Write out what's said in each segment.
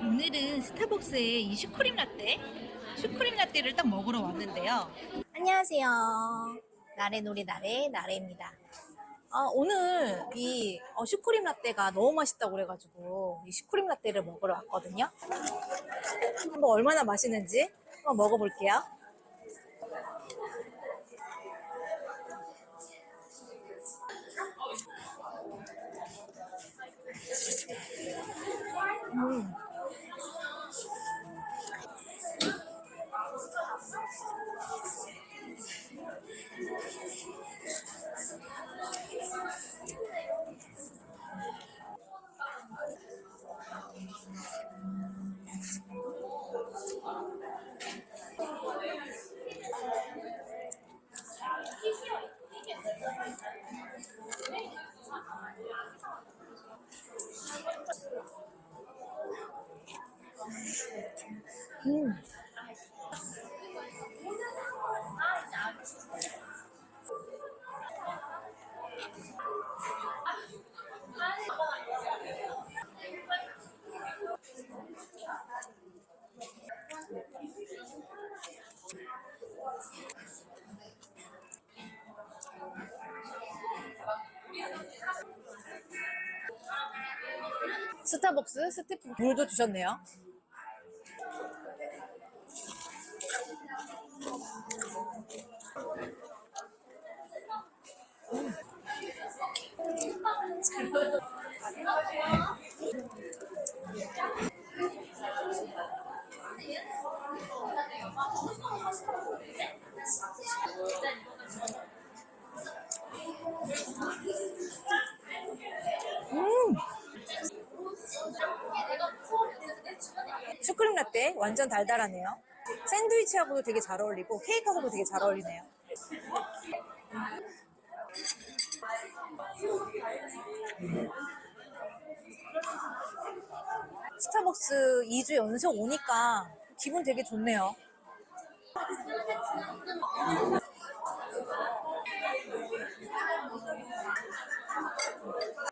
오늘은 스타벅스의 이 슈크림 라떼, 슈크림 라떼를 딱 먹으러 왔는데요. 안녕하세요. 나래놀이 나래 나래입니다. 아, 오늘 이 어, 슈크림 라떼가 너무 맛있다고 그래가지고 이 슈크림 라떼를 먹으러 왔거든요. 한번 얼마나 맛있는지 한번 먹어볼게요. うん。 스타벅스 스티프 물도 주셨네요. 슈크림 라떼 완전 달달하네요. 샌드위치하고도 되게 잘 어울리고 케이크하고도 되게 잘 어울리네요. 스타벅스 2주 연속 오니까 기분 되게 좋네요.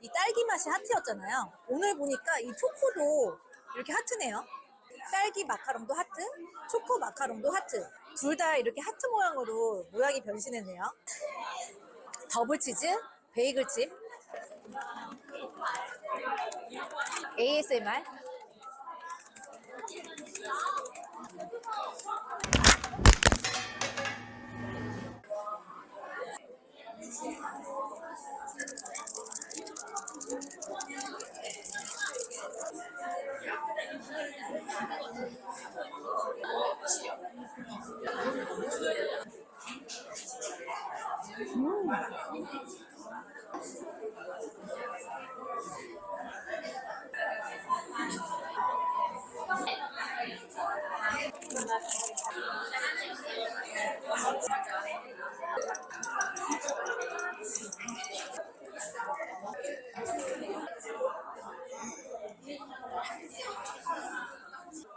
이 딸기 맛이 하트였잖아요. 오늘 보니까 이 초코도 이렇게 하트네요. 딸기 마카롱도 하트, 초코 마카롱도 하트. 둘 다 이렇게 하트 모양으로 모양이 변신했네요. 더블 치즈, 베이글칩, ASMR.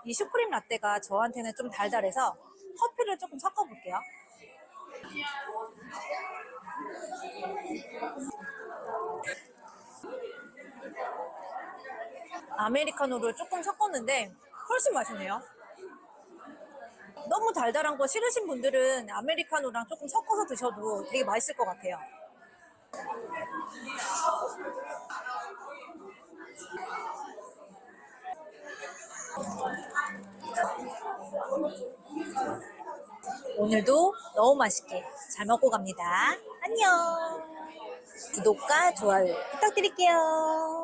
이 슈크림 라떼가 저한테는 좀 달달해서 커피를 조금 섞어볼게요. 아메리카노를 조금 섞었는데 훨씬 맛있네요. 너무 달달한 거 싫으신 분들은 아메리카노랑 조금 섞어서 드셔도 되게 맛있을 것 같아요. 오늘도 너무 맛있게 잘 먹고 갑니다. 안녕. 구독과 좋아요 부탁드릴게요.